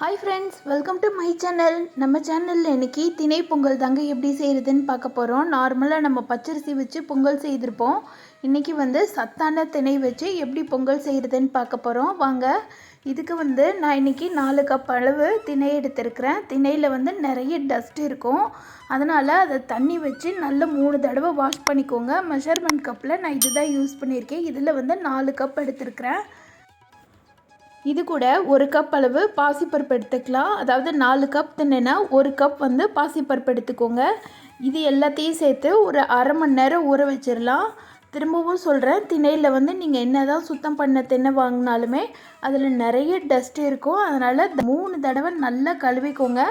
Hi friends welcome to my channel நம்ம சேனலில் இன்றைக்கி திணை பொங்கல் தாங்க எப்படி செய்கிறதுன்னு பார்க்க போகிறோம் நார்மலாக நம்ம பச்சரிசி வச்சு பொங்கல் செய்திருப்போம். இன்றைக்கி வந்து சத்தான திணை வச்சு எப்படி பொங்கல் செய்கிறதுன்னு பார்க்க போகிறோம் வாங்க இதுக்கு வந்து நான் இன்றைக்கி நாலு கப் அளவு திணை எடுத்திருக்கிறேன். திணையில் வந்து நிறைய டஸ்ட் இருக்கும். அதனால் அதை தண்ணி வச்சு நல்ல மூணு தடவை வாஷ் பண்ணிக்கோங்க. மெஷர்மெண்ட் கப்பில் நான் இதுதான் யூஸ் பண்ணியிருக்கேன். இதில் வந்து நாலு கப் எடுத்திருக்கிறேன். இது கூட ஒரு கப் அளவு பாசிப்பருப்பு எடுத்துக்கலாம். அதாவது நாலு கப் தின்னா ஒரு கப் வந்து பாசிப்பருப்பு எடுத்துக்கோங்க. இது எல்லாத்தையும் சேர்த்து ஒரு அரை மணி நேரம் ஊற வச்சிடலாம். திரும்பவும் சொல்கிறேன் திணையில் வந்து நீங்கள் என்ன தான் சுத்தம் பண்ண திண்ணை வாங்கினாலுமே அதில் நிறைய டஸ்ட் இருக்கும். அதனால் மூணு தடவை நல்லா கழுவிக்கோங்க.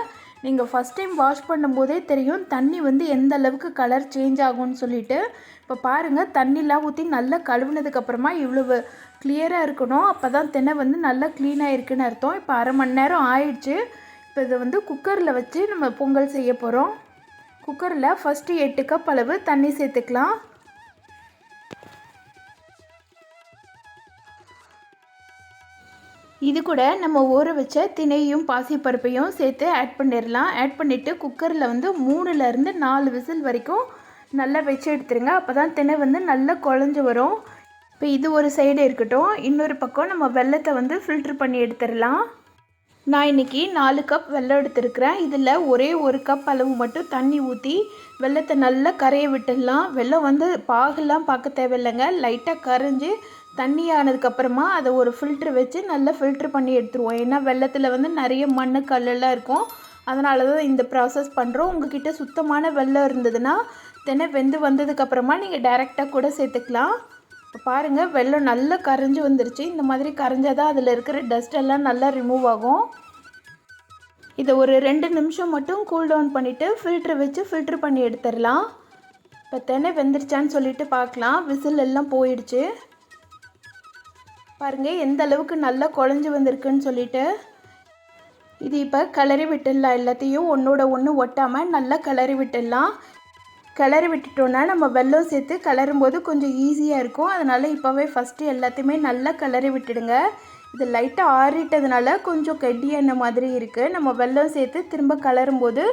நீங்கள் ஃபஸ்ட் டைம் வாஷ் பண்ணும்போதே தெரியும் தண்ணி வந்து எந்த அளவுக்கு கலர் சேஞ்ச் ஆகும்னு சொல்லிட்டு. இப்போ பாருங்கள் தண்ணிலாம் ஊற்றி நல்லா கழுவுனதுக்கப்புறமா இவ்வளவு கிளியராக இருக்கணும். அப்போ தான் தினை வந்து நல்லா க்ளீனாக இருக்குன்னு அர்த்தம். இப்போ அரை மணி நேரம் ஆயிடுச்சு. இப்போ இதை வந்து குக்கரில் வச்சு நம்ம பொங்கல் செய்ய போகிறோம் குக்கரில் ஃபஸ்ட்டு எட்டு கப் அளவு தண்ணி சேர்த்துக்கலாம். இது கூட நம்ம ஊற வச்ச திணையும் பாசிப்பருப்பையும் சேர்த்து ஆட் பண்ணிடலாம். ஆட் பண்ணிவிட்டு குக்கரில் வந்து மூணுலேருந்து நாலு விசில் வரைக்கும் நல்லா வச்சு எடுத்துருங்க. அப்போ தான் திணை வந்து நல்லா குழஞ்சி வரும். இப்போ இது ஒரு சைடு இருக்கட்டும். இன்னொரு பக்கம் நம்ம வெள்ளத்தை வந்து ஃபில்ட்ரு பண்ணி எடுத்துடலாம். நான் இன்றைக்கி நாலு கப் வெள்ளம் எடுத்துருக்கிறேன். இதில் ஒரே ஒரு கப் அளவு மட்டும் தண்ணி ஊற்றி வெள்ளத்தை நல்லா கரைய விட்டுடலாம். வெள்ளம் வந்து பாகெல்லாம் பார்க்க தேவையில்லைங்க. லைட்டாக கரைஞ்சி தண்ணி ஆனதுக்கப்புறமா அதை ஒரு ஃபில்ட்ரு வச்சு நல்லா ஃபில்ட்ரு பண்ணி எடுத்துருவோம். ஏன்னா வெள்ளத்தில் வந்து நிறைய மண் கல்லெல்லாம் இருக்கும். அதனால தான் இந்த ப்ராசஸ் பண்ணுறோம் உங்ககிட்ட சுத்தமான வெள்ளம் இருந்ததுன்னா தினை வெந்து வந்ததுக்கப்புறமா நீங்கள் டைரெக்டாக கூட சேர்த்துக்கலாம். இப்போ பாருங்கள் வெள்ளம் நல்லா கரைஞ்சி வந்துருச்சு. இந்த மாதிரி கரைஞ்சால் தான் அதில் இருக்கிற டஸ்ட் எல்லாம் நல்லா ரிமூவ் ஆகும். இதை ஒரு ரெண்டு நிமிஷம் மட்டும் கூல் டவுன் பண்ணிவிட்டு ஃபில்ட்ரு வச்சு ஃபில்ட்ரு பண்ணி எடுத்துடலாம். இப்போ தென்னை வெந்துருச்சான்னு சொல்லிட்டு பார்க்கலாம். விசில் எல்லாம் போயிடுச்சு. பாருங்கள் எந்த அளவுக்கு நல்லா குழஞ்சி வந்திருக்குன்னு சொல்லிட்டு. இது இப்போ கிளறி விட்டுடலாம். எல்லாத்தையும் ஒன்றோட ஒன்று ஒட்டாமல் நல்லா கிளறி விட்டுடலாம். கிளறி விட்டுட்டோன்னா நம்ம வெள்ளம் சேர்த்து கிளறும்போது கொஞ்சம் ஈஸியாக இருக்கும். அதனால் இப்போவே ஃபஸ்ட்டு எல்லாத்தையுமே நல்லா கிளறி விட்டுடுங்க. இது லைட்டாக ஆறிட்டதுனால கொஞ்சம் கெட்டியான மாதிரி இருக்குது நம்ம வெல்லம் சேர்த்து திரும்ப கலரும் போது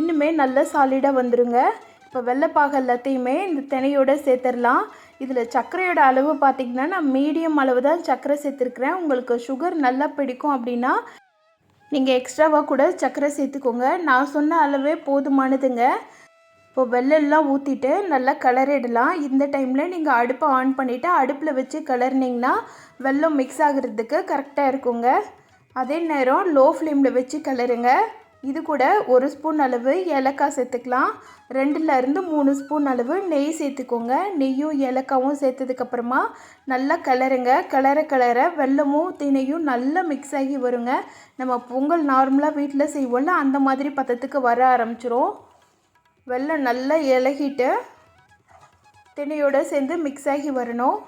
இன்னுமே நல்லா சாலிடாக வந்துடுங்க இப்போ வெள்ளைப்பாக எல்லாத்தையுமே இந்த தினையோடு சேர்த்துடலாம். இதில் சர்க்கரையோட அளவு பார்த்திங்கன்னா நான் மீடியம் அளவு தான் சர்க்கரை சேர்த்துருக்குறேன். உங்களுக்கு சுகர் நல்லா பிடிக்கும் அப்படின்னா நீங்கள் எக்ஸ்ட்ராவாக கூட சர்க்கரை சேர்த்துக்கோங்க. நான் சொன்ன அளவே போதுமானதுங்க. இப்போ வெள்ளெல்லாம் ஊற்றிட்டு நல்லா கிளறிடலாம் இந்த டைமில் நீங்கள் அடுப்பை ஆன் பண்ணிவிட்டு அடுப்பில் வச்சு கிளறினீங்கன்னா வெள்ளம் மிக்ஸ் ஆகிறதுக்கு கரெக்டாக இருக்குங்க. அதே நேரம் லோ ஃப்ளேமில் வச்சு கிளறுங்க இது கூட ஒரு ஸ்பூன் அளவு ஏலக்காய் சேர்த்துக்கலாம். ரெண்டுலேருந்து மூணு ஸ்பூன் அளவு நெய் சேர்த்துக்கோங்க. நெய்யும் ஏலக்காவும் சேர்த்ததுக்கப்புறமா நல்லா கிளறுங்க கிளற கிளற வெள்ளமும் தினையும் நல்லா மிக்ஸ் ஆகி வருங்க. நம்ம பொங்கல் நார்மலாக வீட்டில் செய்வோம்ல அந்த மாதிரி பதத்துக்கு வர ஆரம்பிச்சிரும். வெள்ளம் நல்லா இலகிட்டு தினையோடு சேர்ந்து மிக்ஸ் ஆகி வரணும்.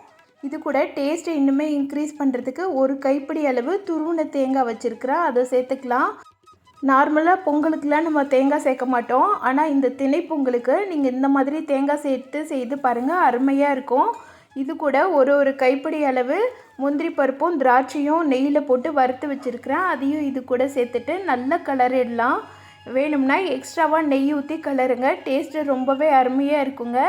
இது கூட டேஸ்ட்டை இன்னுமே இன்க்ரீஸ் பண்ணுறதுக்கு ஒரு கைப்பிடி அளவு துருவின தேங்காய் வச்சுருக்கிறேன் அதை சேர்த்துக்கலாம். நார்மலாக பொங்கலுக்கெலாம் நம்ம தேங்காய் சேர்க்க மாட்டோம். ஆனால் இந்த திணை பொங்கலுக்கு நீங்கள் இந்த மாதிரி தேங்காய் சேர்த்து செய்து பாருங்கள் அருமையாக இருக்கும். இது கூட ஒரு ஒரு கைப்பிடி அளவு முந்திரி பருப்பும் திராட்சையும் நெய்யில் போட்டு வறுத்து வச்சுருக்கிறேன். அதையும் இது கூட சேர்த்துட்டு நல்லா கலரிடலாம் வேணும்னா எக்ஸ்ட்ராவாக நெய் ஊற்றி கலருங்க. டேஸ்ட்டு ரொம்பவே அருமையாக இருக்குங்க.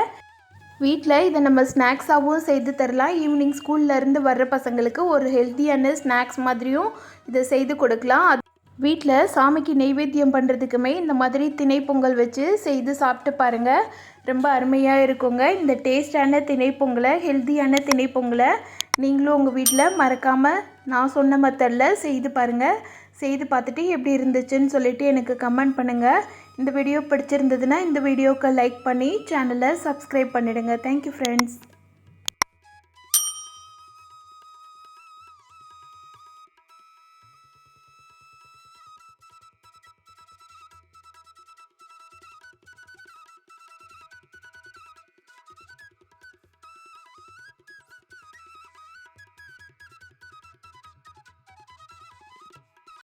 வீட்டில் இதை நம்ம ஸ்நாக்ஸாகவும் செய்து தரலாம். ஈவினிங் ஸ்கூல்லேருந்து வர்ற பசங்களுக்கு ஒரு ஹெல்த்தியான ஸ்நாக்ஸ் மாதிரியும் இதை செய்து கொடுக்கலாம். வீட்டில் சாமிக்கு நெய்வேத்தியம் பண்ணுறதுக்குமே இந்த மாதிரி திணை பொங்கல் வச்சு செய்து சாப்பிட்டு பாருங்கள் ரொம்ப அருமையாக இருக்குங்க. இந்த டேஸ்டான திணை பொங்கலை ஹெல்த்தியான திணை பொங்கலை நீங்களும் உங்கள் வீட்டில் மறக்காமல் நான் சொன்ன மெத்தடில் செய்து பாருங்கள் செய்து பார்த்துட்டு எப்படி இருந்துச்சுன்னு சொல்லிவிட்டு எனக்கு கமெண்ட் பண்ணுங்கள் இந்த வீடியோ பிடிச்சிருந்ததுன்னா இந்த வீடியோவுக்கு லைக் பண்ணி சேனலை சப்ஸ்கிரைப் பண்ணிவிடுங்க தேங்க்யூ ஃப்ரெண்ட்ஸ்